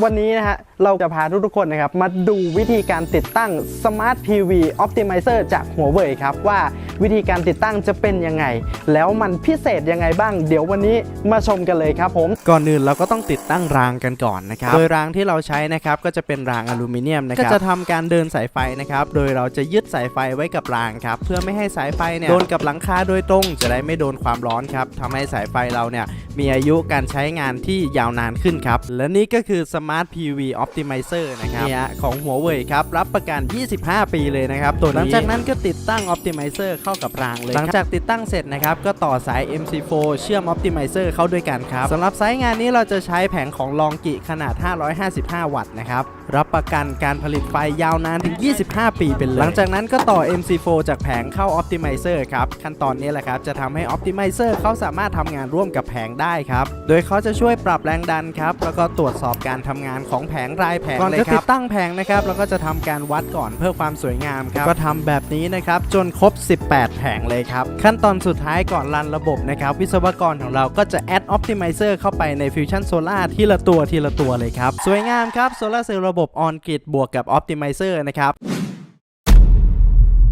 วันนี้นะฮะเราจะพาทุกๆคนนะครับมาดูวิธีการติดตั้ง Smart PV Optimizer จากหัวเว่ยครับว่าวิธีการติดตั้งจะเป็นยังไง แล้วมันพิเศษยังไงบ้าง เดี๋ยววันนี้มาชมกันเลยครับผมก่อนอื่นเราก็ต้องติดตั้งรางกันก่อนนะครับโดยรางที่เราใช้นะครับก็จะเป็นรางอลูมิเนียมนะครับก็จะทำการเดินสายไฟนะครับโดยเราจะยึดสายไฟไว้กับรางครับเพื่อไม่ให้สายไฟเนี่ยโดนกับหลังคาโดยตรง จะได้ไม่โดนความร้อนครับทำให้สายไฟเราเนี่ยมีอายุการใช้งานที่ยาวนานขึ้นครับ และนี่ก็คือ Smart PV Optimizer นะครับเนี่ยของหัวเว่ยครับ รับประกัน 25 ปีเลยนะครับ ตัวนี้ หลังจากนั้นก็ติดตั้ง Optimizer เข้ากับรางเลย หลังจากติดตั้งเสร็จนะครับ ก็ต่อสาย MC4 เชื่อม Optimizer เข้าด้วยกันครับสำหรับไซส์งานนี้เราจะใช้แผงของลองกิขนาด 555 วัตต์นะครับรับประกันการผลิตไฟยาวนานถึง 25 ปีเป็นเลย หลังจากนั้นก็ต่อ MC4 จากแผงเข้า Optimizer ครับขั้นตอนนี้แหละครับจะทำให้ Optimizer เขาสามารถทำงานร่วมกับแผงได้ครับ โดยเขาจะช่วยปรับแรงดันครับแล้วก็ตรวจสอบการทำงานของแผงรายแผงก่อนจะติดตั้งแผงนะครับเราก็จะทำการวัดก่อนเพื่อความสวยงามครับก็ทำแบบนี้นะครับจนครบ 18 แผงเลยครับ ขั้นตอนสุดท้ายก่อนรันระบบนะครับวิศวกรของเราก็จะ add optimizer เข้าไปใน Fusion Solar ทีละตัวทีละตัวเลยครับ สวยงามครับโซลาร์เซลล์ระบบ on grid บวกกับ optimizer นะครับ